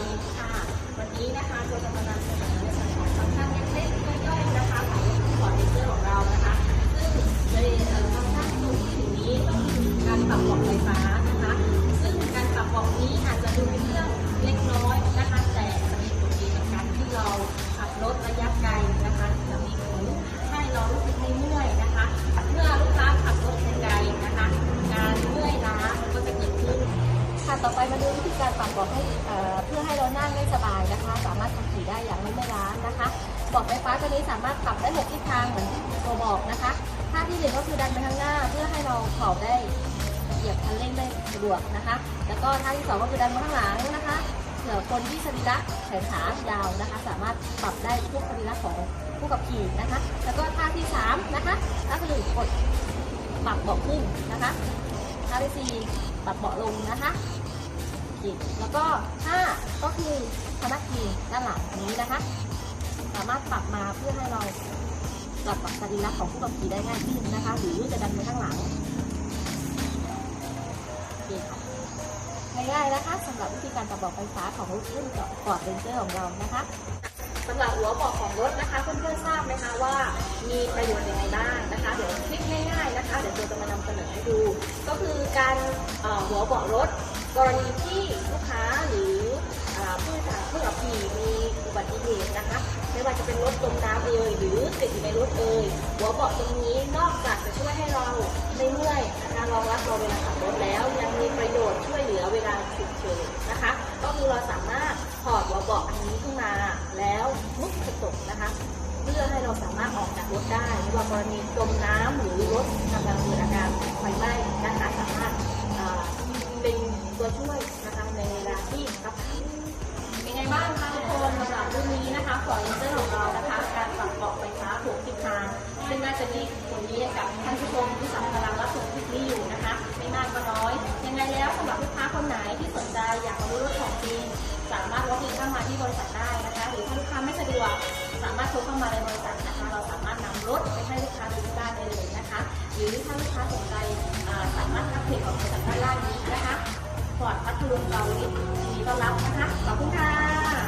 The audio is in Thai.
um, ต่อไปมาดูวิธีการปรับเบอกให้เพื่อให้เรานั่งได้สบายนะคะ สามารถขับขี่ได้อย่างไม่เมื่อยล้านะคะเบอกไฟฟ้าตัวนี้สามารถปรับได้หกทิศทางเหมือนที่ตัวบอกนะคะท่าที่หนึ่งก็คือดันไปข้างหน้า เพื่อให้เราเข่าได้เหยียบคันเร่งได้สะดวกนะคะ แล้วก็ท่าที่สองก็คือดันมาข้างหลังนะคะเผื่อคนที่สรีระแขนขายาวนะคะ สามารถปรับได้ทุกสรีระของผู้ขับขี่นะคะ แล้วก็ท่าที่สามนะคะก็คือกดปรับเบาะขึ้นนะคะ ท่าที่สี่ปรับเบาะลงนะคะแล้วก็ห้าก็คือพนักพิงด้านหลังนี้นะคะ สามารถปรับมาเพื่อให้เราปรับปรับสรีระของผู้ขับขี่ได้ง่ายขึ้นนะคะ หรือจะดันไปข้างหลังง่ายๆนะคะสำหรับวิธีการปรับเบาะไฟฟ้าของรถรุ่นฟอดเรนเจอร์ของเรานะคะสำหรับหัวเบาะของรถนะคะเพื่อนๆทราบไหมคะว่ามีประโยชน์ยังไงบ้างนะคะ เดี๋ยวคลิปง่ายๆ การหัวเบาะรถ กรณีที่ลูกค้าหรืออ่าผู้ขับผู้ขับขี่มีอุบัติเหตุนะคะไม่ว่าจะเป็นรถจมน้ำเอ่ยหรือติดอยู่ในรถเอ่ยหัวเบาะตรงนี้นอกจากจะช่วยให้เราไม่เมื่อยนะคะรองรับเราเวลาขับรถแล้ว ยังมีประโยชน์ช่วยเหลือเวลาฉุกเฉินนะคะ ก็คือเราสามารถถอดหัวเบาะอันนี้ขึ้นมาแล้วลุกกระจกนะคะ เพื่อให้เราสามารถออกจากรถได้ไม่ว่ากรณีจมน้ำหรือรถกำลังเกิดอ นี้นะคะฟอร์ดเซอร์ของเรานะคะ การปรับเบาะไฟฟ้าถูกทิศทางซึ่งน่าจะมีผลดีกับท่านผู้ชมที่สำกำลังรับชมคลิปนี้อยู่นะคะ ไม่มากก็น้อย ยังไงแล้วสำหรับลูกค้าคนไหนที่สนใจอยากมาดูรถของจริงสามารถวอล์กอินเข้ามาที่บริษัทได้นะคะ หรือถ้าลูกค้าไม่สะดวกสามารถโทรเข้ามาในบริษัทนะคะ เราสามารถนำรถไปให้ลูกค้าดูที่บ้านได้เลยนะคะ หรือถ้าลูกค้าสนใจสามารถทักเพจของบริษัทด้านล่างนี้นะคะฟอร์ดพัทลุงเราลิยินดีต้อนรับนะคะขอบคุณค่ะ